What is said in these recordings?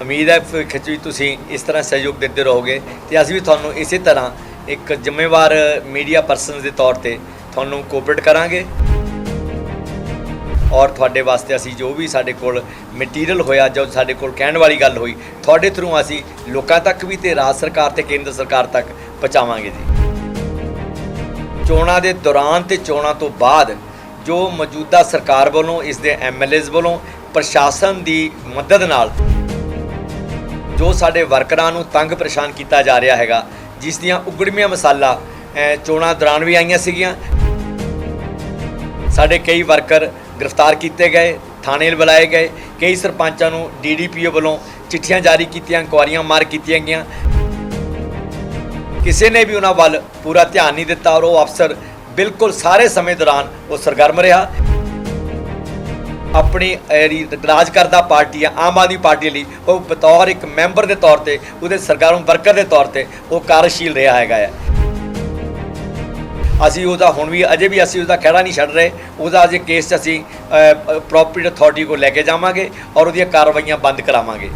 ਉਮੀਦ ਹੈ ਭਵਿੱਖ 'ਚ ਵੀ ਤੁਸੀਂ ਇਸ ਤਰ੍ਹਾਂ ਸਹਿਯੋਗ ਦਿੰਦੇ ਰਹੋਗੇ ਤੇ ਅਸੀਂ ਵੀ ਤੁਹਾਨੂੰ ਇਸੇ ਤਰ੍ਹਾਂ ਇੱਕ ਜ਼ਿੰਮੇਵਾਰ ਮੀਡੀਆ ਪਰਸਨ ਦੇ ਤੌਰ ਤੇ ਤੁਹਾਨੂੰ ਕੋਆਪਰੇਟ ਕਰਾਂਗੇ। ਔਰ ਤੁਹਾਡੇ ਵਾਸਤੇ ਅਸੀਂ ਜੋ ਵੀ ਸਾਡੇ ਕੋਲ ਮਟੀਰੀਅਲ ਹੋਇਆ ਜੋ ਸਾਡੇ ਕੋਲ ਕਹਿਣ ਵਾਲੀ ਗੱਲ ਹੋਈ, ਤੁਹਾਡੇ ਥਰੂ ਅਸੀਂ ਲੋਕਾਂ ਤੱਕ ਵੀ ਤੇ ਰਾਜ ਸਰਕਾਰ ਤੇ ਕੇਂਦਰ ਸਰਕਾਰ ਤੱਕ ਪਹੁੰਚਾਵਾਂਗੇ ਜੀ। ਚੋਣਾਂ ਦੇ ਦੌਰਾਨ ਤੇ ਚੋਣਾਂ ਤੋਂ ਬਾਅਦ ਜੋ ਮੌਜੂਦਾ ਸਰਕਾਰ ਵੱਲੋਂ, ਇਸ ਦੇ ਐਮਐਲਏਜ਼ ਵੱਲੋਂ ਪ੍ਰਸ਼ਾਸਨ ਦੀ ਮਦਦ ਨਾਲ ਜੋ ਸਾਡੇ ਵਰਕਰਾਂ ਨੂੰ ਤੰਗ ਪਰੇਸ਼ਾਨ ਕੀਤਾ ਜਾ ਰਿਹਾ ਹੈਗਾ, ਜਿਸ ਦੀਆਂ ਉਗੜਮੀਆਂ ਮਸਾਲਾ ਚੋਣਾਂ ਦੌਰਾਨ ਵੀ ਆਈਆਂ ਸੀਗੀਆਂ। ਸਾਡੇ ਕਈ ਵਰਕਰ ਗ੍ਰਿਫਤਾਰ ਕੀਤੇ ਗਏ, ਥਾਣੇ ਬੁਲਾਏ ਗਏ, ਕਈ ਸਰਪੰਚਾਂ ਨੂੰ ਡੀਡੀਪੀਓ ਵੱਲੋਂ ਚਿੱਠੀਆਂ ਜਾਰੀ ਕੀਤੀਆਂ, ਇਨਕੁਆਰੀਆਂ ਮਾਰ ਕੀਤੀਆਂ ਗਈਆਂ। ਕਿਸੇ ਨੇ ਵੀ ਉਹਨਾਂ ਵੱਲ ਪੂਰਾ ਧਿਆਨ ਨਹੀਂ ਦਿੱਤਾ ਔਰ ਉਹ ਅਫਸਰ ਬਿਲਕੁਲ ਸਾਰੇ ਸਮੇਂ ਦੌਰਾਨ ਉਹ ਸਰਗਰਮ ਰਿਹਾ। ਆਪਣੀ ਜਿਹੜੀ ਰਾਜ ਕਰਦਾ ਪਾਰਟੀ ਆ ਆਮ ਆਦਮੀ ਪਾਰਟੀ ਲਈ, ਉਹ ਬਤੌਰ ਇੱਕ ਮੈਂਬਰ ਦੇ ਤੌਰ ਤੇ, ਉਹਦੇ ਸਰਗਰਮ ਵਰਕਰ ਦੇ ਤੌਰ ਤੇ, ਉਹ ਕਾਰਜਸ਼ੀਲ ਰਿਹਾ ਹੈਗਾ ਹੈ ਅਸੀਂ ਉਹਦਾ, ਹੁਣ ਵੀ, ਅਜੇ ਵੀ ਅਸੀਂ ਉਹਦਾ ਖਹਿੜਾ ਨਹੀਂ ਛੱਡ ਰਹੇ। ਉਹਦਾ ਅਜੇ ਕੇਸ 'ਚ ਅਸੀਂ ਪ੍ਰੋਪਰਟੀ ਅਥਾਰਟੀ ਕੋਲ ਲੈ ਕੇ ਜਾਵਾਂਗੇ ਔਰ ਉਹਦੀਆਂ ਕਾਰਵਾਈਆਂ ਬੰਦ ਕਰਾਵਾਂਗੇ।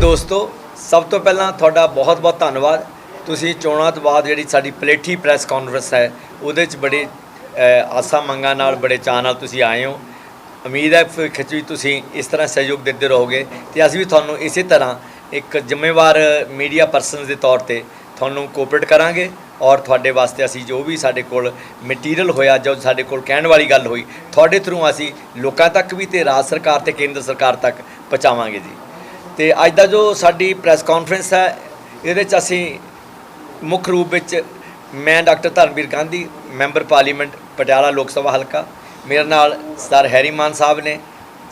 ਦੋਸਤੋ, ਸਭ ਤੋਂ ਪਹਿਲਾਂ ਤੁਹਾਡਾ ਬਹੁਤ-ਬਹੁਤ ਧੰਨਵਾਦ। ਤੁਸੀਂ ਚੋਣਾਂ ਤੋਂ ਬਾਅਦ ਜਿਹੜੀ ਸਾਡੀ ਪਲੇਠੀ ਪ੍ਰੈਸ ਕਾਨਫਰੰਸ ਹੈ, ਉਹਦੇ 'ਚ ਬੜੇ ਆਸਾਂ ਮੰਗਾਂ ਨਾਲ, ਬੜੇ ਚਾਅ ਨਾਲ ਤੁਸੀਂ ਆਏ ਹੋ। ਉਮੀਦ ਹੈ ਖਿੱਚ ਵੀ ਤੁਸੀਂ ਇਸ ਤਰ੍ਹਾਂ ਸਹਿਯੋਗ ਦਿੰਦੇ ਰਹੋਗੇ ਤੇ ਅਸੀਂ ਵੀ ਤੁਹਾਨੂੰ ਇਸੇ ਤਰ੍ਹਾਂ ਇੱਕ ਜ਼ਿੰਮੇਵਾਰ ਮੀਡੀਆ ਪਰਸਨਸ ਦੇ ਤੌਰ ਤੇ ਤੁਹਾਨੂੰ ਕੋਆਪਰੇਟ ਕਰਾਂਗੇ ਔਰ ਤੁਹਾਡੇ ਵਾਸਤੇ ਅਸੀਂ ਜੋ ਵੀ ਸਾਡੇ ਕੋਲ ਮਟੀਰੀਅਲ ਹੋਇਆ ਜੋ ਸਾਡੇ ਕੋਲ ਕਹਿਣ ਵਾਲੀ ਗੱਲ ਹੋਈ, ਤੁਹਾਡੇ ਥਰੂ ਅਸੀਂ ਲੋਕਾਂ ਤੱਕ ਵੀ ਤੇ ਰਾਜ ਸਰਕਾਰ ਤੇ ਕੇਂਦਰ ਸਰਕਾਰ ਤੱਕ ਪਹੁੰਚਾਵਾਂਗੇ ਜੀ। ਤੇ ਅੱਜ ਦਾ ਜੋ ਸਾਡੀ ਪ੍ਰੈਸ ਕਾਨਫਰੰਸ ਹੈ, ਇਹਦੇ 'ਚ ਅਸੀਂ ਮੁੱਖ ਰੂਪ ਵਿੱਚ ਮੈਂ doctor Dharamvir Gandhi, member parliament, Patiala Lok Sabha ਹਲਕਾ। ਮੇਰੇ ਨਾਲ ਸਰ ਹੈਰੀ ਮਾਨ ਸਾਹਿਬ ਨੇ,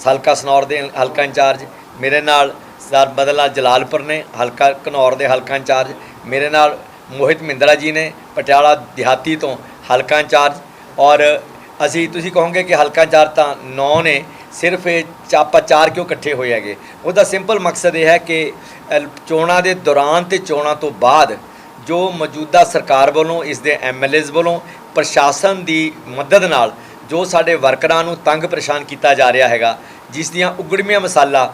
ਹਲਕਾ ਸਨੌਰ ਦੇ ਹਲਕਾ ਇੰਚਾਰਜ। ਮੇਰੇ ਨਾਲ ਸਰ ਬਦਲਾ ਜਲਾਲਪੁਰ ਨੇ, ਹਲਕਾ ਘਨੌਰ ਦੇ ਹਲਕਾ ਇੰਚਾਰਜ। ਮੇਰੇ ਨਾਲ ਮੋਹਿਤ ਮਹਿੰਦਰਾ ਜੀ ਨੇ, ਪਟਿਆਲਾ ਦਿਹਾਤੀ ਤੋਂ ਹਲਕਾ ਇੰਚਾਰਜ। ਔਰ ਅਸੀਂ, ਤੁਸੀਂ ਕਹੋਗੇ ਕਿ ਹਲਕਾ ਇੰਚਾਰਜ ਤਾਂ 9 ਨੇ, ਸਿਰਫ ਇਹ ਚਾਪਾ ਚਾਰ ਕਿਉਂ ਇਕੱਠੇ ਹੋਏ ਹੈਗੇ? ਉਹਦਾ ਸਿੰਪਲ ਮਕਸਦ ਇਹ ਹੈ ਕਿ ਚੋਣਾਂ ਦੇ ਦੌਰਾਨ ਤੇ ਚੋਣਾਂ ਤੋਂ ਬਾਅਦ ਜੋ ਮੌਜੂਦਾ ਸਰਕਾਰ ਵੱਲੋਂ, ਇਸ ਦੇ ਐਮਐਲਏਜ਼ ਵੱਲੋਂ ਪ੍ਰਸ਼ਾਸਨ ਦੀ ਮਦਦ ਨਾਲ ਜੋ ਸਾਡੇ ਵਰਕਰਾਂ ਨੂੰ ਤੰਗ ਪਰੇਸ਼ਾਨ ਕੀਤਾ ਜਾ ਰਿਹਾ ਹੈਗਾ, ਜਿਸ ਦੀਆਂ ਉਗੜਮੀਆਂ ਮਸਾਲਾ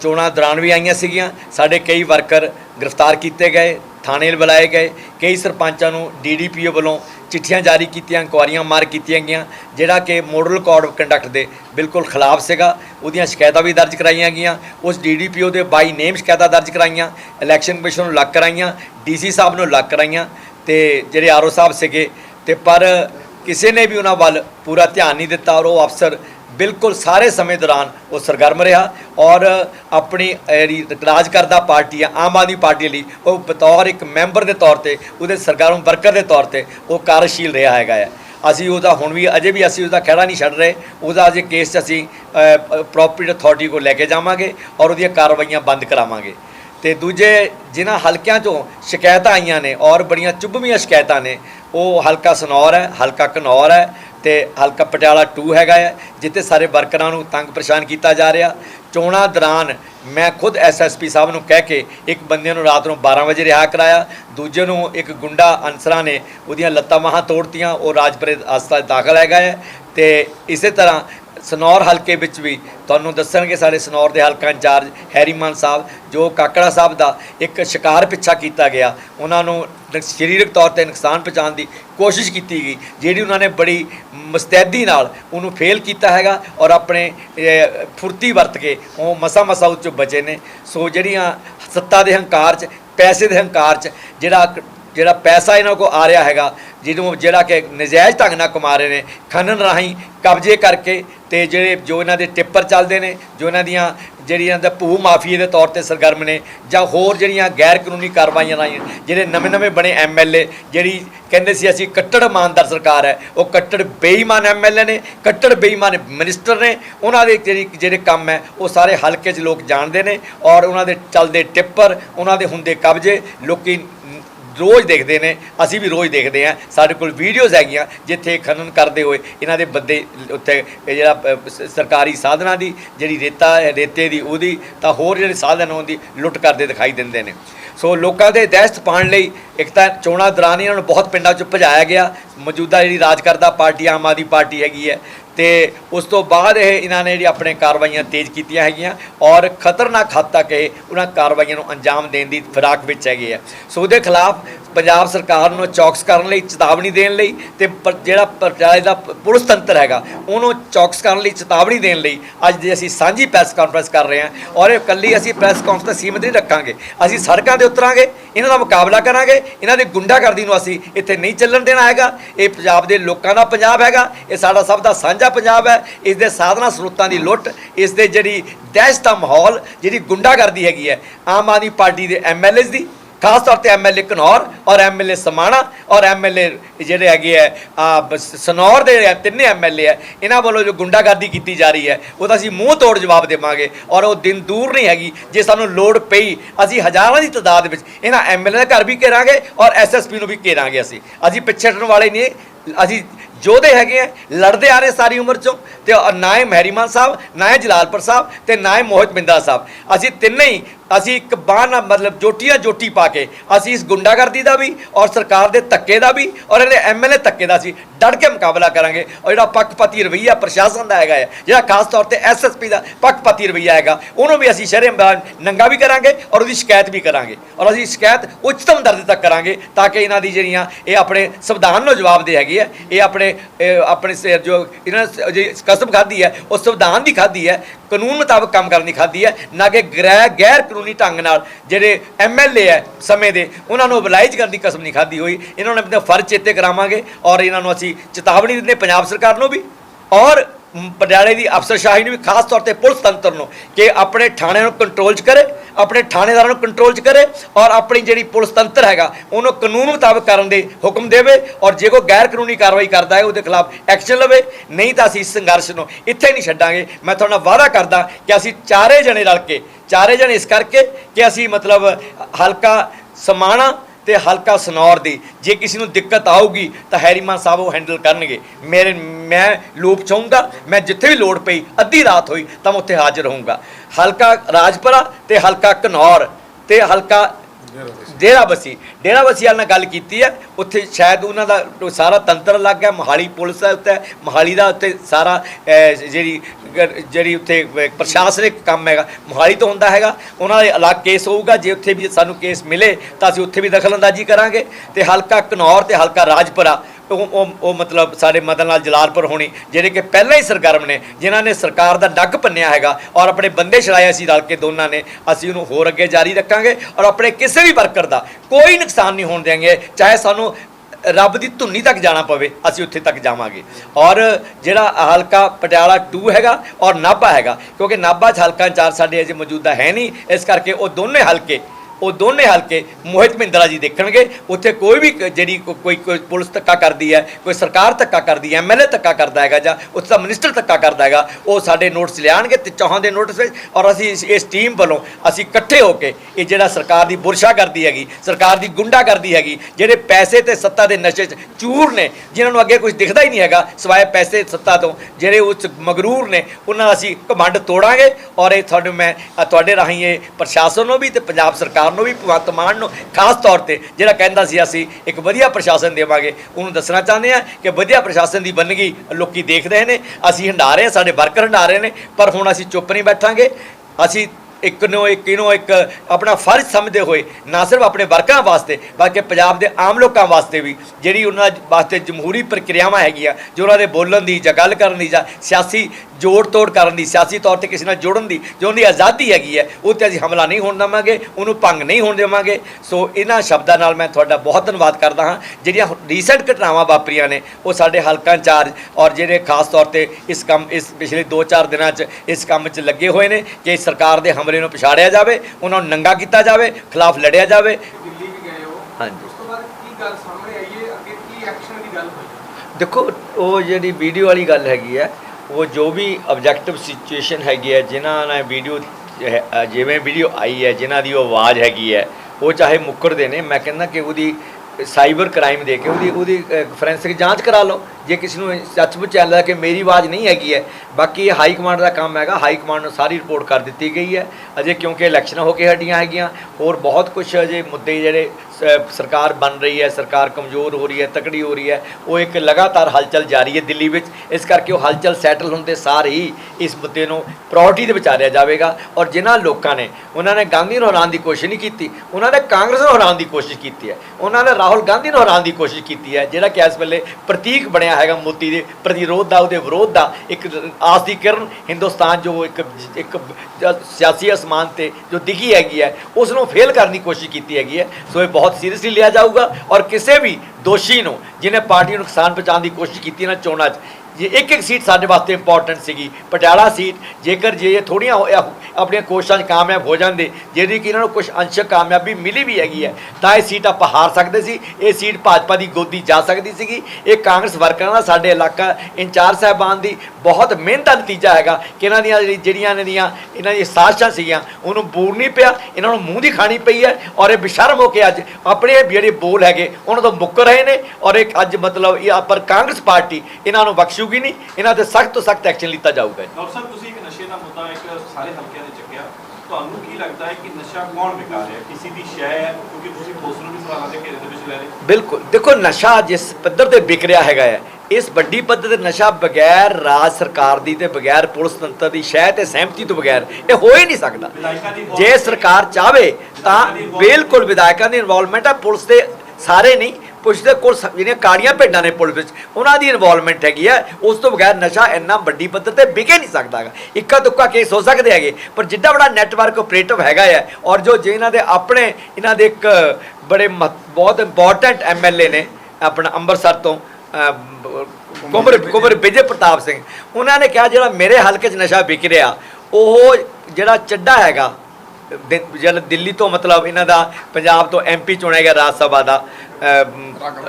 ਚੋਣਾਂ ਦੌਰਾਨ ਵੀ ਆਈਆਂ ਸੀਗੀਆਂ, ਸਾਡੇ ਕਈ ਵਰਕਰ ਗ੍ਰਿਫਤਾਰ ਕੀਤੇ ਗਏ ਥਾਣੇ ਬੁਲਾਏ ਗਏ। ਕਈ ਸਰਪੰਚਾਂ ਨੂੰ ਡੀਡੀਪੀਓ ਵੱਲੋਂ ਚਿੱਠੀਆਂ ਜਾਰੀ ਕੀਤੀਆਂ, ਇਨਕੁਆਰੀਆਂ ਮਾਰ ਕੀਤੀਆਂ ਗਈਆਂ, ਜਿਹੜਾ ਕਿ ਮੋਡਲ ਕੋਡ ਆਫ ਕੰਡਕਟ ਦੇ ਬਿਲਕੁਲ ਖਿਲਾਫ ਸੀਗਾ। ਉਹਦੀਆਂ ਸ਼ਿਕਾਇਤਾਂ ਵੀ ਦਰਜ ਕਰਾਈਆਂ ਗਈਆਂ। ਉਸ ਡੀਡੀਪੀਓ ਦੇ ਬਾਈ ਨੇਮ ਸ਼ਿਕਾਇਤਾਂ ਦਰਜ ਕਰਾਈਆਂ, ਇਲੈਕਸ਼ਨ ਕਮਿਸ਼ਨ ਨੂੰ ਲੱਗ ਕਰਾਈਆਂ ਡੀਸੀ ਸਾਹਿਬ ਨੂੰ ਲੱਗ ਕਰਾਈਆਂ ਤੇ ਜਿਹੜੇ ਆਰਓ ਸਾਹਿਬ ਸੀਗੇ ਤੇ ਪਰ ਕਿਸੇ ਨੇ ਵੀ ਉਹਨਾਂ ਵੱਲ ਪੂਰਾ ਧਿਆਨ ਨਹੀਂ ਦਿੱਤਾ ਔਰ ਉਹ ਅਫਸਰ ਬਿਲਕੁਲ ਸਾਰੇ ਸਮੇਂ ਦੌਰਾਨ ਉਹ ਸਰਗਰਮ ਰਿਹਾ ਔਰ ਆਪਣੀ ਜਿਹੜੀ ਰਾਜ ਕਰਦਾ ਪਾਰਟੀ ਆਮ ਆਦਮੀ ਪਾਰਟੀ ਲਈ, ਉਹ ਬਤੌਰ ਇੱਕ ਮੈਂਬਰ ਦੇ ਤੌਰ ਤੇ, ਉਹਦੇ ਸਰਗਰਮ ਵਰਕਰ ਦੇ ਤੌਰ ਤੇ ਉਹ ਕਾਰਜਸ਼ੀਲ ਰਿਹਾ ਹੈਗਾ ਹੈ ਅਸੀਂ ਉਹਦਾ ਹੁਣ ਵੀ, ਅਜੇ ਵੀ ਅਸੀਂ ਉਹਦਾ ਖਹਿੜਾ ਨਹੀਂ ਛੱਡ ਰਹੇ। ਉਹਦਾ ਅਜੇ ਕੇਸ 'ਚ ਅਸੀਂ ਪ੍ਰੋਪਰਟੀ ਅਥਾਰਟੀ ਕੋਲ ਲੈ ਕੇ ਜਾਵਾਂਗੇ ਔਰ ਉਹਦੀਆਂ ਕਾਰਵਾਈਆਂ ਬੰਦ ਕਰਾਵਾਂਗੇ। ਤੇ ਦੂਜੇ ਜਿਨ੍ਹਾਂ ਹਲਕਿਆਂ ਤੋਂ ਸ਼ਿਕਾਇਤਾਂ ਆਈਆਂ ਨੇ ਔਰ ਬੜੀਆਂ ਚੁੱਭਵੀਆਂ ਸ਼ਿਕਾਇਤਾਂ ਨੇ, ਉਹ ਹਲਕਾ ਸਨੌਰ ਹੈ, ਹਲਕਾ ਘਨੌਰ ਹੈ। ਤੇ ਹਲਕਾ ਪਟਿਆਲਾ 2 ਹੈਗਾ ਹੈ ਜਿੱਥੇ ਸਾਰੇ ਵਰਕਰਾਂ ਨੂੰ ਤੰਗ ਪਰੇਸ਼ਾਨ ਕੀਤਾ ਜਾ ਰਿਹਾ। ਚੋਣਾਂ ਦੌਰਾਨ ਮੈਂ ਖੁਦ ਐਸਐਸਪੀ ਸਾਹਿਬ ਨੂੰ ਕਹਿ ਕੇ ਇੱਕ ਬੰਦੇ ਨੂੰ ਰਾਤ ਨੂੰ 12 ਵਜੇ ਰਿਹਾ ਕਰਾਇਆ। ਦੂਜੇ ਨੂੰ ਇੱਕ ਗੁੰਡਾ ਅਨਸਰਾਂ ਨੇ ਉਹਦੀਆਂ ਲੱਤਾਂ ਬਾਹਾਂ ਤੋੜਤੀਆਂ, ਉਹ ਰਾਜਪੁਰੇ ਹਸਪਤਾਲ ਦਾਖਲ ਹੈਗਾ ਹੈ ਤੇ ਇਸੇ ਤਰ੍ਹਾਂ ਸਨੌਰ ਹਲਕੇ ਵਿੱਚ ਵੀ ਤੁਹਾਨੂੰ ਦੱਸਣਗੇ ਸਾਡੇ ਸਨੌਰ ਦੇ ਹਲਕਾ ਇੰਚਾਰਜ ਹੈਰੀਮਾਨ ਸਾਹਿਬ, ਜੋ ਕਾਕੜਾ ਸਾਹਿਬ ਦਾ ਇੱਕ ਸ਼ਿਕਾਰ ਪਿੱਛਾ ਕੀਤਾ ਗਿਆ। ਉਹਨਾਂ ਨੂੰ ਨੁਕ- ਸਰੀਰਕ ਤੌਰ ਤੇ ਨੁਕਸਾਨ ਪਹੁੰਚਾਉਣ ਦੀ ਕੋਸ਼ਿਸ਼ ਕੀਤੀ ਗਈ, ਜਿਹੜੀ ਉਹਨਾਂ ਨੇ ਬੜੀ ਮਸਤੈਦੀ ਨਾਲ ਉਹਨੂੰ ਫੇਲ ਕੀਤਾ ਹੈਗਾ ਔਰ ਆਪਣੇ ਫੁਰਤੀ ਵਰਤ ਕੇ ਉਹ ਮਸਾ ਮਸਾ ਉੱਚ ਬਚੇ ਨੇ। ਸੋ ਜਿਹੜੀਆਂ ਸੱਤਾ ਦੇ ਹੰਕਾਰ 'ਚ, ਪੈਸੇ ਦੇ ਹੰਕਾਰ 'ਚ, ਜਿਹੜਾ ਜਿਹੜਾ ਪੈਸਾ ਇਹਨਾਂ ਕੋ ਆ ਰਿਹਾ ਹੈਗਾ, ਜਿਹਨੂੰ ਜਿਹੜਾ ਕਿ ਨਜਾਇਜ਼ ਢੰਗ ਨਾਲ ਕਮਾ ਰਹੇ ਨੇ, ਖਨਨ ਰਾਹੀਂ ਕਬਜ਼ੇ ਕਰਕੇ ਤੇ ਜਿਹੜੇ ਜੋ ਇਹਨਾਂ ਦੇ ਟਿੱਪਰ ਚੱਲਦੇ ਨੇ, ਜੋ ਇਹਨਾਂ ਦੀਆਂ ਜਿਹੜੀਆਂ ਦਾ ਭੂ ਮਾਫੀਏ ਦੇ ਤੌਰ ਤੇ ਸਰਗਰਮ ਨੇ, ਜਾਂ ਹੋਰ ਜਿਹੜੀਆਂ ਗੈਰ ਕਾਨੂੰਨੀ ਕਾਰਵਾਈਆਂ ਰਾਹੀਂ ਜਿਹੜੇ ਨਵੇਂ-ਨਵੇਂ ਬਣੇ ਐਮਐਲਏ ਜਿਹੜੀ ਕਹਿੰਦੇ ਸੀ ਅਸੀਂ ਕੱਟੜ ਇਮਾਨਦਾਰ ਸਰਕਾਰ ਹੈ, ਉਹ ਕੱਟੜ ਬੇਈਮਾਨ ਐਮਐਲਏ ਨੇ, ਕੱਟੜ ਬੇਈਮਾਨ ਮਿਨਿਸਟਰ ਨੇ, ਉਹਨਾਂ ਦੇ ਜਿਹੜੀ ਜਿਹੜੇ ਕੰਮ ਹੈ, ਉਹ ਸਾਰੇ ਹਲਕੇ 'ਚ ਲੋਕ ਜਾਣਦੇ ਨੇ ਔਰ ਉਹਨਾਂ ਦੇ ਚੱਲਦੇ ਟਿੱਪਰ, ਉਹਨਾਂ ਦੇ ਹੁੰਦੇ ਕਬਜ਼ੇ, ਲੋਕੀ ਰੋਜ਼ ਦੇਖਦੇ ਨੇ, ਅਸੀਂ ਵੀ ਰੋਜ਼ ਦੇਖਦੇ ਆ ਸਾਡੇ ਕੋਲ ਵੀਡੀਓਜ਼ ਹੈਗੀਆਂ, ਜਿੱਥੇ ਖਨਨ ਕਰਦੇ ਹੋਏ ਇਹਨਾਂ ਦੇ ਬੰਦੇ ਉੱਥੇ, ਇਹ ਜਿਹੜਾ ਸਰਕਾਰੀ ਸਾਧਨਾਂ ਦੀ, ਜਿਹੜੀ ਰੇਤਾ, ਰੇਤੇ ਦੀ, ਉਹਦੀ, ਤਾਂ ਹੋਰ ਜਿਹੜੇ ਸਾਧਨ ਉਹਦੀ ਲੁੱਟ ਕਰਦੇ ਦਿਖਾਈ ਦਿੰਦੇ ਨੇ। ਸੋ ਲੋਕਾਂ ਦੇ ਦਹਿਸ਼ਤ ਪਾਉਣ ਲਈ ਇੱਕ ਤਾਂ ਚੋਣਾਂ ਦੌਰਾਨ ਹੀ ਇਹਨਾਂ ਨੂੰ ਬਹੁਤ ਪਿੰਡਾਂ 'ਚ ਭਜਾਇਆ ਗਿਆ। ਮੌਜੂਦਾ ਜਿਹੜੀ ਰਾਜ ਕਰਦਾ ਪਾਰਟੀ, ਆਮ ਆਦਮੀ ਪਾਰਟੀ ਹੈਗੀ ਹੈ ਤੇ ਉਸ ਤੋਂ ਬਾਅਦ ਇਹ ਇਹਨਾਂ ਨੇ ਜਿਹੜੀ ਆਪਣੇ ਕਾਰਵਾਈਆਂ ਤੇਜ਼ ਕੀਤੀਆਂ ਹੈਗੀਆਂ ਔਰ ਖਤਰਨਾਕ ਹੱਦ ਤੱਕ ਇਹ ਉਹਨਾਂ ਕਾਰਵਾਈਆਂ ਨੂੰ ਅੰਜਾਮ ਦੇਣ ਦੀ ਫਿਰਾਕ ਵਿੱਚ ਹੈਗੇ ਆ। ਸੋ ਉਹਦੇ ਖਿਲਾਫ ਪੰਜਾਬ ਸਰਕਾਰ ਨੂੰ ਚੌਕਸ ਕਰਨ ਲਈ, ਚੇਤਾਵਨੀ ਦੇਣ ਲਈ ਤੇ ਪ- ਜਿਹੜਾ ਪਟਿਆਲੇ ਦਾ ਪੁਲਿਸ ਤੰਤਰ ਹੈਗਾ, ਉਹਨੂੰ ਚੌਕਸ ਕਰਨ ਲਈ, ਚੇਤਾਵਨੀ ਦੇਣ ਲਈ ਅੱਜ ਦੇ ਅਸੀਂ ਸਾਂਝੀ ਪ੍ਰੈਸ ਕਾਨਫਰੰਸ ਕਰ ਰਹੇ ਹਾਂ ਔਰ ਇਹ ਕੱਲੀ ਅਸੀਂ ਪ੍ਰੈਸ ਕਾਨਫਰੰਸ ਤਾਂ ਸੀਮਿਤ ਨਹੀਂ ਰੱਖਾਂਗੇ। ਅਸੀਂ ਸੜਕਾਂ ਤੇ ਉਤਰਾਂਗੇ, ਇਹਨਾਂ ਦਾ ਮੁਕਾਬਲਾ ਕਰਾਂਗੇ, ਇਹਨਾਂ ਦੀ ਗੁੰਡਾਗਰਦੀ ਨੂੰ ਅਸੀਂ ਇੱਥੇ ਨਹੀਂ ਚੱਲਣ ਦੇਣਾ ਹੈਗਾ। ਇਹ ਪੰਜਾਬ ਦੇ ਲੋਕਾਂ ਦਾ ਪੰਜਾਬ ਹੈਗਾ, ਇਹ ਸਾਡਾ ਸਭ ਦਾ ਸਾਂਝਾ ਪੰਜਾਬ ਹੈ, ਇਸ ਦੇ ਸਾਧਨਾ ਸਰੋਤਾਂ ਦੀ ਲੁੱਟ, ਇਸ ਦੇ ਜਿਹੜੀ ਦਹਿਸ਼ਤ ਦਾ ਮਾਹੌਲ, ਜਿਹੜੀ ਗੁੰਡਾਗਰਦੀ ਹੈਗੀ ਹੈ, ਆਮ ਆਦਮੀ ਪਾਰਟੀ ਦੇ ਐਮਐਲਏਜ਼ ਦੀ ਖਾਸ ਤੌਰ ਤੇ ਐਮਐਲਏ ਘਨੌਰ ਔਰ ਐਮਐਲਏ ਸਮਾਣਾ ਔਰ ਐਮਐਲਏ ਜਿਹੜੇ ਹੈਗੇ ਆ ਆ, ਬਸ ਸਨੌਰ ਦੇ ਆ, ਤਿੰਨੇ ਐਮਐਲਏ ਆ ਇਹਨਾਂ ਵੱਲੋਂ ਜੋ ਗੁੰਡਾਗਰਦੀ ਕੀਤੀ ਜਾ ਰਹੀ ਹੈ ਉਹਦਾ ਅਸੀਂ ਮੂੰਹ ਤੋੜ ਜਵਾਬ ਦੇਵਾਂਗੇ ਔਰ ਉਹ ਦਿਨ ਦੂਰ ਨਹੀਂ ਹੈਗੀ ਜੇ ਸਾਨੂੰ ਲੋੜ ਪਈ ਅਸੀਂ ਹਜ਼ਾਰਾਂ ਦੀ ਤਾਦਾਦ ਵਿੱਚ ਇਹਨਾਂ ਐਮਐਲਏ ਦਾ ਘਰ ਵੀ ਘੇਰਾਂਗੇ ਔਰ ਐਸਐਸਪੀ ਨੂੰ ਵੀ ਘੇਰਾਂਗੇ ਅਸੀਂ। ਅਸੀਂ ਪਿੱਛੇ ਹਟਣ ਵਾਲੇ ਨਹੀਂ ਅਸੀਂ ਜੋਧੇ ਹੈਗੇ ਆ ਲੜਦੇ ਆ ਰਹੇ ਸਾਰੀ ਉਮਰ ਚੋਂ ਤੇ ਨਾ ਹੀ ਮਹਿਰੀਮਾਨ ਸਾਹਿਬ ਨਾ ਜਲਾਲਪੁਰ ਸਾਹਿਬ ਤੇ ਨਾ ਹੀ ਮੋਹਿਤ ਬਿੰਦਾ ਸਾਹਿਬ। ਅਸੀਂ ਤਿੰਨੇ ਹੀ ਅਸੀਂ ਇੱਕ ਬਾਹ ਨਾਲ ਮਤਲਬ ਜੋਟੀਆਂ ਜੋਟੀ ਪਾ ਕੇ ਅਸੀਂ ਇਸ ਗੁੰਡਾਗਰਦੀ ਦਾ ਵੀ ਔਰ ਸਰਕਾਰ ਦੇ ਧੱਕੇ ਦਾ ਵੀ ਔਰ ਇਹਦੇ ਐਮਐਲਏ ਧੱਕੇ ਦਾ ਅਸੀਂ ਡਟ ਕੇ ਮੁਕਾਬਲਾ ਕਰਾਂਗੇ। ਔਰ ਜਿਹੜਾ ਪੱਖਪਾਤੀ ਰਵਈਆ ਪ੍ਰਸ਼ਾਸਨ ਦਾ ਹੈਗਾ ਹੈ, ਜਿਹੜਾ ਖਾਸ ਤੌਰ ਤੇ ਐਸਐਸਪੀ ਦਾ ਪੱਖਪਾਤੀ ਰਵਈਆ ਹੈਗਾ, ਉਹਨੂੰ ਵੀ ਅਸੀਂ ਸ਼ਹਿਰੇ ਨੰਗਾ ਵੀ ਕਰਾਂਗੇ ਔਰ ਉਹਦੀ ਸ਼ਿਕਾਇਤ ਵੀ ਕਰਾਂਗੇ। ਔਰ ਅਸੀਂ ਸ਼ਿਕਾਇਤ ਉੱਚਤਮ ਦਰਜੇ ਤੱਕ ਕਰਾਂਗੇ ਤਾਂ ਕਿ ਇਹਨਾਂ ਦੀ ਜਿਹੜੀਆਂ ਇਹ ਆਪਣੇ ਸੰਵਿਧਾਨ ਨੂੰ ਜਵਾਬ ਦੇ ਹੈਗੀ ਹੈ, ਇਹ ਆਪਣੇ ਆਪਣੇ ਜੋ ਇਹਨਾਂ ਕਸਮ ਖਾਧੀ ਹੈ, ਉਹ ਸੰਵਿਧਾਨ ਦੀ ਖਾਧੀ ਹੈ, ਕਾਨੂੰਨ ਮੁਤਾਬਕ ਕੰਮ ਕਰਨ ਦੀ ਖਾਧੀ ਹੈ, ਨਾ ਕਿ ਗੈਰ ਕਾਨੂੰਨ ਕਾਨੂੰਨੀ ਢੰਗ ਨਾਲ ਜਿਹੜੇ ਐਮਐਲਏ ਹੈ ਸਮੇਂ ਦੇ, ਉਹਨਾਂ ਨੂੰ ਅਬਲਾਈਜ ਕਰਨ ਦੀ ਕਸਮ ਨਹੀਂ ਖਾਧੀ ਹੋਈ। ਇਹਨਾਂ ਨੂੰ ਆਪਣੇ ਫਰਜ਼ ਚੇਤੇ ਕਰਾਵਾਂਗੇ ਔਰ ਇਹਨਾਂ ਨੂੰ ਅਸੀਂ ਚੇਤਾਵਨੀ ਦਿੰਦੇ ਪੰਜਾਬ ਸਰਕਾਰ ਨੂੰ ਵੀ। ਔਰ ਪਟਿਆਲੇ ਦੀ ਅਫਸਰਸ਼ਾਹੀ ਨੂੰ ਵੀ ਖਾਸ ਤੌਰ ਤੇ ਪੁਲਿਸ ਤੰਤਰ ਨੂੰ ਕਿ ਆਪਣੇ ਥਾਣੇ ਨੂੰ ਕੰਟਰੋਲ 'ਚ ਕਰੇ, ਆਪਣੇ ਥਾਣੇਦਾਰਾਂ ਨੂੰ ਕੰਟਰੋਲ 'ਚ ਕਰੇ ਔਰ ਆਪਣੀ ਜਿਹੜੀ ਪੁਲਿਸ ਤੰਤਰ ਹੈਗਾ, ਉਹਨੂੰ ਕਾਨੂੰਨ ਮੁਤਾਬਕ ਕਰਨ ਦੇ ਹੁਕਮ ਦੇਵੇ ਔਰ ਜੇ ਕੋਈ ਗੈਰ ਕਾਨੂੰਨੀ ਕਾਰਵਾਈ ਕਰਦਾ ਹੈ, ਉਹਦੇ ਖਿਲਾਫ ਐਕਸ਼ਨ ਲਵੇ, ਨਹੀਂ ਤਾਂ ਅਸੀਂ ਇਸ ਸੰਘਰਸ਼ ਨੂੰ ਇੱਥੇ ਨਹੀਂ ਛੱਡਾਂਗੇ। ਮੈਂ ਤੁਹਾਡਾ ਵਾਅਦਾ ਕਰਦਾ ਕਿ ਅਸੀਂ ਚਾਰੇ ਜਣੇ ਰਲ ਕੇ, ਚਾਰੇ ਜਣੇ ਇਸ ਕਰਕੇ ਕਿ ਅਸੀਂ ਮਤਲਬ ਹਲਕਾ ਸਮਾਣਾ ਤੇ ਹਲਕਾ ਸਨੌਰ ਦੀ। ਜੇ ਕਿਸੇ ਨੂੰ ਦਿੱਕਤ ਆਊਗੀ, ਤਾਂ ਹੈਰੀਮਾਨ ਸਾਹਿਬ ਉਹ ਹੈਂਡਲ ਕਰਨਗੇ। ਮੇਰੇ, ਮੈਂ ਲੂਪ ਚਾਹੂੰਗਾ, ਮੈਂ ਜਿੱਥੇ ਵੀ ਲੋੜ ਪਈ, ਅੱਧੀ ਰਾਤ ਹੋਈ, ਤਾਂ ਮੈਂ ਉੱਥੇ ਹਾਜ਼ਰ ਰਹੂੰਗਾ। ਹਲਕਾ ਰਾਜਪੁਰਾ ਤੇ ਹਲਕਾ ਘਨੌਰ ਤੇ ਹਲਕਾ ਡੇਰਾ ਬਸੀ ਡੇਰਾ ਵਾਲ ਨਾਲ ਗੱਲ ਕੀਤੀ ਹੈ, ਉੱਥੇ ਸ਼ਾਇਦ ਉਹਨਾਂ ਦਾ ਸਾਰਾ ਤੰਤਰ ਲੱਗ ਗਿਆ, ਮੋਹਾਲੀ ਪੁਲਿਸ ਹੈ ਉੱਤੇ ਮੋਹਾਲੀ ਦਾ ਉੱਤੇ ਸਾਰਾ ਜਿਹੜੀ ਜਿਹੜੀ ਉੱਥੇ ਪ੍ਰਸ਼ਾਸਨਿਕ ਕੰਮ ਹੈਗਾ, ਮੋਹਾਲੀ ਤੋਂ ਹੁੰਦਾ ਹੈਗਾ, ਉਹਨਾਂ ਦੇ ਅਲੱਗ ਕੇਸ ਹੋਊਗਾ, ਜੇ ਉੱਥੇ ਵੀ ਸਾਨੂੰ ਕੇਸ ਮਿਲੇ, ਤਾਂ ਅਸੀਂ ਉੱਥੇ ਵੀ ਦਖਲਅੰਦਾਜ਼ੀ ਕਰਾਂਗੇ, ਤੇ ਹਲਕਾ ਘਨੌਰ ਤੇ ਹਲਕਾ ਰਾਜਪੁਰਾ ਉਹ ਉਹ ਉਹ ਮਤਲਬ ਸਾਡੇ ਮਦਨ ਲਾਲ ਜਲਾਲਪੁਰ ਹੋਣੀ, ਜਿਹੜੇ ਕਿ ਪਹਿਲਾਂ ਹੀ ਸਰਗਰਮ ਨੇ, ਜਿਨ੍ਹਾਂ ਨੇ ਸਰਕਾਰ ਦਾ ਡੱਗ ਪੰਨਿਆ ਹੈਗਾ ਔਰ ਆਪਣੇ ਬੰਦੇ ਛੜਾਏ ਸੀ ਰਲ ਕੇ ਦੋਨਾਂ ਨੇ, ਅਸੀਂ ਉਹਨੂੰ ਹੋਰ ਅੱਗੇ ਜਾਰੀ ਰੱਖਾਂਗੇ ਔਰ ਆਪਣੇ ਕਿਸੇ ਵੀ ਵਰਕਰ ਦਾ ਕੋਈ ਨੁਕਸਾਨ ਨਹੀਂ ਹੋਣ ਦੇਵਾਂਗੇ ਚਾਹੇ ਸਾਨੂੰ ਰੱਬ ਦੀ ਧੁੰਨੀ ਤੱਕ ਜਾਣਾ ਪਵੇ, ਅਸੀਂ ਉੱਥੇ ਤੱਕ ਜਾਵਾਂਗੇ। ਔਰ ਜਿਹੜਾ ਹਲਕਾ ਪਟਿਆਲਾ 2 ਹੈਗਾ ਔਰ ਨਾਭਾ ਹੈਗਾ, ਕਿਉਂਕਿ ਨਾਭਾ 'ਚ ਹਲਕਾ ਇੰਚਾਰਜ ਸਾਡੇ ਅਜੇ ਮੌਜੂਦਾ ਹੈ ਨਹੀਂ, ਇਸ ਕਰਕੇ ਉਹ ਦੋਨੇ ਹਲਕੇ ਉਹ ਦੋਨੇ ਹਲਕੇ ਮੋਹਿਤ ਮਹਿੰਦਰਾ ਜੀ ਦੇਖਣਗੇ। ਉੱਥੇ ਕੋਈ ਵੀ ਕ- ਜਿਹੜੀ ਕੋਈ ਕੋਈ ਪੁਲਿਸ ਧੱਕਾ ਕਰਦੀ ਹੈ ਕੋਈ ਸਰਕਾਰ ਧੱਕਾ ਕਰਦੀ ਹੈ ਐਮਐਲਏ ਧੱਕਾ ਕਰਦਾ ਹੈਗਾ ਜਾਂ ਉੱਥੇ ਦਾ ਮਿਨਿਸਟਰ ਧੱਕਾ ਕਰਦਾ ਹੈਗਾ ਉਹ ਸਾਡੇ ਨੋਟਿਸ ਲਿਆਣਗੇ ਤੇ ਚਾਹਾਂ ਦੇ ਨੋਟਿਸ ਵਿੱਚ ਔਰ ਅਸੀਂ ਇਸ- ਇਸ ਟੀਮ ਵੱਲੋਂ ਅਸੀਂ ਇਕੱਠੇ ਹੋ ਕੇ ਇਹ ਜਿਹੜਾ ਸਰਕਾਰ ਦੀ ਬੁਰਸ਼ਾ ਕਰਦੀ ਹੈਗੀ ਸਰਕਾਰ ਦੀ ਗੁੰਡਾ ਕਰਦੀ ਹੈਗੀ ਜਿਹੜੇ ਪੈਸੇ ਤੇ ਸੱਤਾ ਦੇ ਨਸ਼ੇ 'ਚ ਚੂਰ ਨੇ ਜਿਨ੍ਹਾਂ ਨੂੰ ਅੱਗੇ ਕੁਝ ਦਿਖਦਾ ਹੀ ਨਹੀਂ ਹੈਗਾ ਸਿਵਾਏ ਪੈਸੇ ਸੱਤਾ ਤੋਂ ਜਿਹੜੇ ਉਸ ਮਗਰੂਰ ਨੇ ਉਹਨਾਂ ਦਾ ਅਸੀਂ ਘਮੰਡ ਤੋੜਾਂਗੇ ਔਰ ਇਹ ਤੁਹਾਨੂੰ ਮੈਂ ਅ, ਤੁਹਾਡੇ ਰਾਹੀਂ ਇਹ ਪ੍ਰਸ਼ਾਸਨ ਨੂੰ ਵੀ ਤੇ ਪੰਜਾਬ ਸਰਕਾਰ ਨੂੰ ਵੀ ਭਗਵੰਤ ਮਾਨ ਨੂੰ, ਖਾਸ ਤੌਰ ਤੇ ਜਿਹੜਾ ਕਹਿੰਦਾ ਸੀ ਅਸੀਂ, ਇੱਕ ਵਧੀਆ ਪ੍ਰਸ਼ਾਸਨ ਦੇਵਾਂਗੇ, ਉਹਨੂੰ ਦੱਸਣਾ ਚਾਹੁੰਦੇ ਆ ਕਿ ਵਧੀਆ ਪ੍ਰਸ਼ਾਸਨ ਦੀ ਬੰਨਗੀ ਲੋਕੀ ਦੇਖ ਰਹੇ ਨੇ, ਅਸੀਂ ਹੰਡਾ ਰਹੇ ਹਾਂ, ਸਾਡੇ ਵਰਕਰ ਹੰਡਾ ਰਹੇ ਨੇ, ਪਰ ਹੁਣ ਅਸੀਂ ਚੁੱਪ ਨਹੀਂ ਬੈਠਾਂਗੇ, ਅਸੀਂ ਇੱਕ ਨੂੰ ਇੱਕ ਨੂੰ ਇੱਕ, ਆਪਣਾ ਫਰਜ਼ ਸਮਝਦੇ ਹੋਏ, ਨਾ ਸਿਰਫ ਆਪਣੇ ਵਰਕਰਾਂ ਵਾਸਤੇ, ਬਲਕਿ ਪੰਜਾਬ ਦੇ ਆਮ ਲੋਕਾਂ ਵਾਸਤੇ ਵੀ, ਜਿਹੜੀ ਉਹਨਾਂ ਵਾਸਤੇ ਜਮਹੂਰੀ ਪ੍ਰਕਿਰਿਆਵਾਂ ਹੈਗੀਆਂ, ਜੋ ਉਹਨਾਂ ਦੇ ਬੋਲਣ ਦੀ ਜਾਂ ਗੱਲ ਕਰਨ ਦੀ ਜਾਂ ਸਿਆਸੀ ਜੋੜ ਤੋੜ ਕਰਨ ਦੀ, ਸਿਆਸੀ ਤੌਰ ਤੇ ਕਿਸੇ ਨਾਲ ਜੋੜਨ ਦੀ, ਜੋ ਉਹਦੀ ਆਜ਼ਾਦੀ ਹੈਗੀ ਹੈ, ਉਹ ਤੇ ਅਸੀਂ ਹਮਲਾ ਨਹੀਂ ਹੋਣ ਦੇਵਾਂਗੇ, ਉਹਨੂੰ ਭੰਗ ਨਹੀਂ ਹੋਣ ਦੇਵਾਂਗੇ। ਸੋ ਇਹਨਾਂ ਸ਼ਬਦਾਂ ਨਾਲ ਮੈਂ ਤੁਹਾਡਾ ਬਹੁਤ ਧੰਨਵਾਦ ਕਰਦਾ ਹਾਂ। ਜਿਹੜੀਆਂ ਰੀਸੈਂਟ ਘਟਨਾਵਾਂ ਵਾਪਰੀਆਂ ਨੇ, ਉਹ ਸਾਡੇ ਹਲਕਾ ਇੰਚਾਰਜ ਔਰ ਜਿਹੜੇ ਖਾਸ ਤੌਰ ਤੇ ਇਸ ਕੰਮ, ਇਸ ਪਿਛਲੇ 2-4 ਦਿਨਾਂ 'ਚ ਇਸ ਕੰਮ 'ਚ ਲੱਗੇ ਹੋਏ ਨੇ ਕਿ ਸਰਕਾਰ ਦੇ ਹਮਲੇ ਨੂੰ ਪਛਾੜਿਆ ਜਾਵੇ ਉਹਨਾਂ ਨੂੰ ਨੰਗਾ ਕੀਤਾ ਜਾਵੇ ਖਿਲਾਫ ਲੜਿਆ ਜਾਵੇ। ਦਿੱਲੀ ਵੀ ਗਏ ਹੋ। ਹਾਂਜੀ। ਉਸ ਤੋਂ ਬਾਅਦ ਕੀ ਗੱਲ ਸਾਹਮਣੇ ਆਈ ਹੈ? ਅੱਗੇ ਕੀ ਐਕਸ਼ਨ ਦੀ ਗੱਲ ਹੋਈ? ਦੇਖੋ ਉਹ ਜਿਹੜੀ ਵੀਡੀਓ ਵਾਲੀ ਗੱਲ ਹੈਗੀ ਹੈ ਉਹ ਜੋ ਵੀ ਆਬਜੈਕਟਿਵ ਸਿਚੁਏਸ਼ਨ ਹੈਗੀ ਹੈ ਜਿਨ੍ਹਾਂ ਨੇ ਵੀਡੀਓ ਜਿਵੇਂ ਵੀਡੀਓ ਆਈ ਹੈ ਜਿਨ੍ਹਾਂ ਦੀ ਉਹ ਆਵਾਜ਼ ਹੈਗੀ ਹੈ ਉਹ ਚਾਹੇ ਮੁੱਕਰਦੇ ਨੇ ਮੈਂ ਕਹਿੰਦਾ ਕਿ ਉਹਦੀ ਸਾਈਬਰ ਕ੍ਰਾਈਮ ਦੇ ਕੇ ਉਹਦੀ ਉਹਦੀ ਫੋਰੈਂਸਿਕ ਜਾਂਚ ਕਰਾ ਲਓ। ਜੇ ਕਿਸੇ ਨੂੰ ਸੱਚਮੁੱਚ ਐਂ ਲੱਗਦਾ ਕਿ ਮੇਰੀ ਆਵਾਜ਼ ਨਹੀਂ ਹੈਗੀ ਹੈ, ਬਾਕੀ ਇਹ ਹਾਈ ਕਮਾਂਡ ਦਾ ਕੰਮ ਹੈਗਾ ਹਾਈ ਕਮਾਂਡ ਨੂੰ ਸਾਰੀ ਰਿਪੋਰਟ ਕਰ ਦਿੱਤੀ ਗਈ ਹੈ। ਅਜੇ ਕਿਉਂਕਿ ਇਲੈਕਸ਼ਨਾਂ ਹੋ ਕੇ ਹਟੀਆਂ ਹੈਗੀਆਂ, ਹੋਰ ਬਹੁਤ ਕੁਝ ਅਜੇ ਮੁੱਦੇ ਜਿਹੜੇ ਸਰਕਾਰ ਬਣ ਰਹੀ ਹੈ, ਸਰਕਾਰ ਕਮਜ਼ੋਰ ਹੋ ਰਹੀ ਹੈ, ਤਕੜੀ ਹੋ ਰਹੀ ਹੈ, ਉਹ ਇੱਕ ਲਗਾਤਾਰ ਹਲਚਲ ਜਾਰੀ ਹੈ ਦਿੱਲੀ ਵਿੱਚ। ਇਸ ਕਰਕੇ ਉਹ ਹਲਚਲ ਸੈਟਲ ਹੁੰਦੇ ਸਾਰ ਹੀ ਇਸ ਮੁੱਦੇ ਨੂੰ ਪ੍ਰਾਇੋਰਟੀ ਦੇ ਵਿਚਾਰਿਆ ਜਾਵੇਗਾ। ਔਰ ਜਿਨ੍ਹਾਂ ਲੋਕਾਂ ਨੇ, ਉਹਨਾਂ ਨੇ ਗਾਂਧੀ ਨੂੰ ਹਰਾਉਣ ਦੀ ਕੋਸ਼ਿਸ਼ ਨਹੀਂ ਕੀਤੀ, ਉਹਨਾਂ ਨੇ ਕਾਂਗਰਸ ਨੂੰ ਹਰਾਉਣ ਦੀ ਕੋਸ਼ਿਸ਼ ਕੀਤੀ ਹੈ। ਉਹਨਾਂ ਨੇ ਰਾਹੁਲ ਗਾਂਧੀ ਨੂੰ ਹਰਾਉਣ ਦੀ ਕੋਸ਼ਿਸ਼ ਕੀਤੀ ਹੈ, ਜਿਹੜਾ ਕਿ ਇਸ ਵੇਲੇ ਪ੍ਰਤੀਕ ਬਣਿਆ ਹੈਗਾ ਮੋਦੀ ਦੇ ਪ੍ਰਤੀਰੋਧ ਦਾ, ਉਹਦੇ ਵਿਰੋਧ ਦਾ, ਇੱਕ ਆਸ ਦੀ ਕਿਰਨ ਹਿੰਦੁਸਤਾਨ ਜੋ ਇੱਕ ਇੱਕ ਸਿਆਸੀ ਅਸਮਾਨ ਤੇ ਜੋ ਦਿਖੀ ਹੈਗੀ ਹੈ ਉਸ ਨੂੰ ਫੇਲ ਕਰਨ ਦੀ ਕੋਸ਼ਿਸ਼ ਕੀਤੀ ਹੈਗੀ ਹੈ। ਸੋ ਇਹ ਬਹੁਤ ਸੀਰੀਅਸਲੀ ਲਿਆ ਜਾਊਗਾ ਔਰ ਕਿਸੇ ਵੀ ਦੋਸ਼ੀ ਨੂੰ, ਜਿਹਨੇ ਪਾਰਟੀ ਨੂੰ ਨੁਕਸਾਨ ਪਹੁੰਚਾਉਣ ਦੀ ਕੋਸ਼ਿਸ਼ ਕੀਤੀ ਨਾ, ਚੋਣਾਂ 'ਚ ਜੇ ਇੱਕ ਇੱਕ ਸੀਟ ਸਾਡੇ ਵਾਸਤੇ ਇੰਪੋਰਟੈਂਟ ਸੀਗੀ, ਪਟਿਆਲਾ ਸੀਟ, ਜੇਕਰ ਜੇ ਇਹ ਥੋੜੀਆਂ ਆਪਣੀਆਂ ਕੋਸ਼ਿਸ਼ਾਂ 'ਚ ਕਾਮਯਾਬ ਹੋ ਜਾਂਦੇ, ਜਿਹਦੀ ਕਿ ਇਹਨਾਂ ਨੂੰ ਕੁਝ ਅੰਸ਼ਕ ਕਾਮਯਾਬੀ ਮਿਲੀ ਵੀ ਹੈਗੀ ਹੈ, ਤਾਂ ਇਹ ਸੀਟ ਆਪਾਂ ਹਾਰ ਸਕਦੇ ਸੀ, ਇਹ ਸੀਟ ਭਾਜਪਾ ਦੀ ਗੋਦੀ ਜਾ ਸਕਦੀ ਸੀਗੀ, ਇਹ ਕਾਂਗਰਸ ਵਰਕਰਾਂ ਦਾ ਸਾਡੇ ਇਲਾਕਾ ਇੰਚਾਰਜ ਸਾਹਿਬਾਨ ਦੀ ਬਹੁਤ ਮਿਹਨਤ ਦਾ ਨਤੀਜਾ ਹੈਗਾ ਕਿ ਇਹਨਾਂ ਦੀਆਂ ਜਿਹੜੀਆਂ ਇਹਨਾਂ ਦੀਆਂ ਇਹਨਾਂ ਦੀਆਂ ਸਾਜ਼ਿਸ਼ਾਂ ਸੀਗੀਆਂ, ਉਹਨੂੰ ਬੂਰ ਨਹੀਂ ਪਿਆ, ਇਹਨਾਂ ਨੂੰ ਮੂੰਹ ਦੀ ਖਾਣੀ ਪਈ ਹੈ, ਔਰ ਇਹ ਬਿਸ਼ਰਮ ਹੋ ਕੇ ਅੱਜ ਆਪਣੇ ਜਿਹੜੇ ਬੋਲ ਹੈਗੇ, ਉਹਨਾਂ ਤੋਂ ਮੁੱਕਰ ਰਹੇ ਨੇ, ਔਰ ਇਹ ਅੱਜ ਮਤਲਬ ਇਹ ਪਰ ਕਾਂਗਰਸ ਪਾਰਟੀ ਇਹਨਾਂ ਨੂੰ ਬਖਸ਼ ਬਖਸ਼ੂਗੀ ਨਹੀਂ ਇਹਨਾਂ ਤੇ ਸਖਤ ਤੋਂ ਸਖਤ ਐਕਸ਼ਨ ਲਿੱਤਾ ਜਾਊਗਾ ਡਾਕਟਰ ਸਾਹਿਬ ਤੁਸੀਂ ਇੱਕ ਨਸ਼ੇ ਦਾ ਮੁੱਦਾ ਇੱਕ ਸਾਰੇ ਹਲਕਿਆਂ ਦੇ ਚੱਕਿਆ। ਤੁਹਾਨੂੰ ਕੀ ਲੱਗਦਾ ਹੈ ਕਿ ਨਸ਼ਾ ਕੌਣ ਵਿਕਾ ਰਿਹਾ ਕਿਸੇ ਦੀ ਸ਼ੈ ਹੈ ਕਿਉਂਕਿ ਤੁਸੀਂ ਪੁਲਿਸ ਨੂੰ ਵੀ ਸਵਾਲਾਂ ਦੇ ਘੇਰੇ ਦੇ ਵਿੱਚ ਲੈ ਰਹੇ ਬਿਲਕੁਲ। ਦੇਖੋ ਨਸ਼ਾ ਜਿਸ ਪੱਧਰ ਤੇ ਵਿਕ ਰਿਹਾ ਹੈਗਾ ਹੈ ਇਸ ਵੱਡੀ ਪੱਧਰ ਤੇ ਨਸ਼ਾ ਬਗੈਰ ਰਾਜ ਸਰਕਾਰ ਦੀ ਤੇ ਬਗੈਰ ਪੁਲਿਸ ਤੰਤਰ ਦੀ ਸ਼ਹਿ ਤੇ ਸਹਿਮਤੀ ਤੋਂ ਬਗੈਰ ਇਹ ਹੋ ਹੀ ਨਹੀਂ ਸਕਦਾ। ਜੇ ਸਰਕਾਰ ਚਾਵੇ ਤਾਂ ਬਿਲਕੁਲ ਵਿਧਾਇਕਾਂ ਦੀ ਇਨਵੋਲਵਮੈਂਟ ਹੈ ਪੁਲਿਸ ਦੇ ਸਾਰੇ ਨਹੀਂ ਪੁਲਿਸ ਦੇ ਕੋਲ ਸ- ਜਿਹੜੀਆਂ ਕਾੜੀਆਂ ਭੇਡਾਂ ਨੇ ਪੁਲਿਸ ਵਿੱਚ ਉਹਨਾਂ ਦੀ ਇਨਵੋਲਵਮੈਂਟ ਹੈਗੀ ਹੈ ਉਸ ਤੋਂ ਬਗੈਰ ਨਸ਼ਾ ਇੰਨਾ ਵੱਡੀ ਪੱਧਰ ਤੇ ਵਿਕੇ ਨਹੀਂ ਸਕਦਾ ਹੈਗਾ। ਇੱਕਾ ਦੁੱਕਾ ਕੇਸ ਹੋ ਸਕਦੇ ਹੈਗੇ ਪਰ ਜਿੱਡਾ ਬੜਾ ਨੈਟਵਰਕ ਆਪਰੇਟਿਵ ਹੈਗਾ ਹੈ ਔਰ ਜੋ ਜੇ ਇਹਨਾਂ ਦੇ ਆਪਣੇ ਇਹਨਾਂ ਦੇ ਇੱਕ ਬੜੇ ਮਹੱਤ- ਬਹੁਤ ਇੰਪੋਰਟੈਂਟ ਐਮਐਲਏ ਨੇ ਆਪਣਾ ਅੰਮ੍ਰਿਤਸਰ ਤੋਂ ਅਹ, ਬ- ਵਿਜੇ ਪ੍ਰਤਾਪ ਸਿੰਘ ਉਹਨਾਂ ਨੇ ਕਿਹਾ ਜਿਹੜਾ ਮੇਰੇ ਹਲਕੇ 'ਚ ਨਸ਼ਾ ਵਿਕ ਰਿਹਾ ਉਹ ਜਿਹੜਾ ਚੱਡਾ ਹੈਗਾ ਜਦ ਦਿੱਲੀ ਤੋਂ ਮਤਲਬ ਇਹਨਾਂ ਦਾ ਪੰਜਾਬ ਤੋਂ ਐਮਪੀ ਚੁਣਿਆ ਗਿਆ ਰਾਜ ਸਭਾ ਦਾ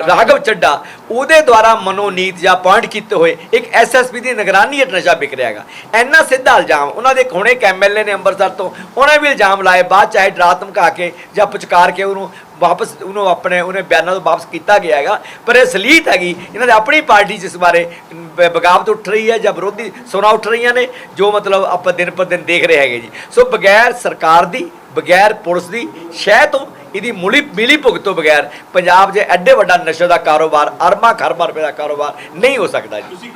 ਰਾਘਵ ਚੱਡਾ। ਉਹਦੇ ਦੁਆਰਾ ਮਨੋਨੀਤ ਜਾਂ ਪੁਆਇੰਟ ਕੀਤੇ ਹੋਏ ਇੱਕ ਐਸਐਸਪੀ ਦੀ ਨਿਗਰਾਨੀ ਹੇਠ ਨਸ਼ਾ ਵਿਕ ਰਿਹਾ ਹੈਗਾ। ਇੰਨਾ ਸਿੱਧਾ ਇਲਜ਼ਾਮ, ਉਹਨਾਂ ਦੇ ਹੁਣੇ ਇੱਕ ਐਮਐਲਏ ਨੇ ਅੰਮ੍ਰਿਤਸਰ ਤੋਂ, ਉਹਨੇ ਵੀ ਇਲਜ਼ਾਮ ਲਾਏ, ਬਾਅਦ ਚਾਹੇ ਡਰਾ ਧਮਕਾ ਕੇ ਜਾਂ ਪੁਚਕਾਰ ਕੇ ਉਹਨੂੰ ਵਾਪਸ ਉਹਨੂੰ ਆਪਣੇ, ਉਹਨੇ ਬਿਆਨਾਂ ਤੋਂ ਵਾਪਸ ਕੀਤਾ ਗਿਆ ਹੈਗਾ। ਪਰ ਇਹ ਸਲੀਤ ਹੈਗੀ, ਇਹਨਾਂ ਦੇ ਆਪਣੀ ਪਾਰਟੀ ਜਿਸ ਬਾਰੇ ਬ- ਬਗਾਵਤ ਉੱਠ ਰਹੀ ਹੈ ਜਾਂ ਵਿਰੋਧੀ ਸੁਣਾ ਉੱਠ ਰਹੀਆਂ ਨੇ, ਜੋ ਮਤਲਬ ਆਪਾਂ ਦਿਨ ਪਰ ਦਿਨ ਦੇਖ ਰਹੇ ਹੈਗੇ ਜੀ। ਸੋ ਬਗੈਰ ਸਰਕਾਰ ਦੀ, ਬਗੈਰ ਪੁਲਿਸ ਦੀ, ਸ਼ਹਿ ਤੋਂ ਇਹਦੀ ਮੁਲੀ, ਮਿਲੀ ਭੁਗਤ ਤੋਂ ਬਗੈਰ ਪੰਜਾਬ 'ਚ ਐਡੇ ਵੱਡਾ ਨਸ਼ੇ ਦਾ ਕਾਰੋਬਾਰ ਅਰਬਾਂ ਖਰਬਾਂ ਰੁਪਏ ਦਾ ਕਾਰੋਬਾਰ ਨਹੀਂ ਹੋ ਸਕਦਾ ਜੀ।